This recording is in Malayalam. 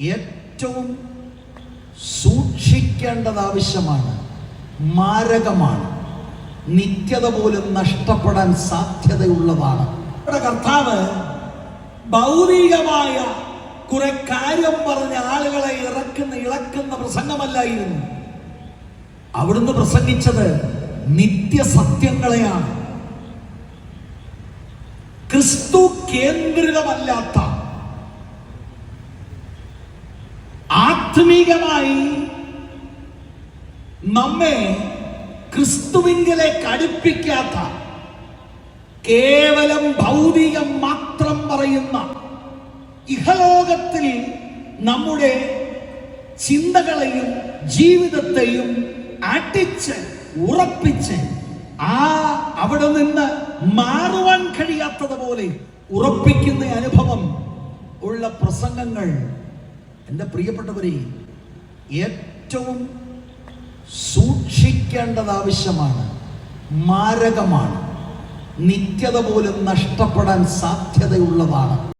ഏറ്റവും സൂക്ഷിക്കേണ്ടത് ആവശ്യമാണ് മാരകമാണ്. നിത്യത പോലും നഷ്ടപ്പെടാൻ സാധ്യതയുള്ളതാണ്. നമ്മുടെ കർത്താവ് ഭൗതികമായ കുറെ കാര്യം പറഞ്ഞ ആളുകളെ ഇറക്കുന്ന ഇളക്കുന്ന പ്രസംഗമല്ലായിരുന്നു. അവിടുന്ന് പ്രസംഗിച്ചത് നിത്യസത്യങ്ങളെയാണ്. ക്രിസ്തു കേന്ദ്രിതമല്ലാത്ത ആത്മീകമായി നമ്മെ ക്രിസ്തുവിങ്കിലേക്ക് അടുപ്പിക്കാത്ത കേവലം ഭൗതികം മാത്രം പറയുന്ന ഇഹലോകത്തിൽ നമ്മുടെ ചിന്തകളെയും ജീവിതത്തെയും അടിച്ച് ഉറപ്പിച്ച് ആ അവിടെ നിന്ന് മാറുവാൻ കഴിയാത്തതുപോലെ ഉറപ്പിക്കുന്ന അനുഭവം ഉള്ള പ്രസംഗങ്ങൾ എന്റെ പ്രിയപ്പെട്ടവരെ ഏറ്റവും സൂക്ഷിക്കേണ്ടത് ആവശ്യമാണ് മാരകമാണ്. നിത്യത പോലും നഷ്ടപ്പെടാൻ സാധ്യതയുള്ളതാണ്.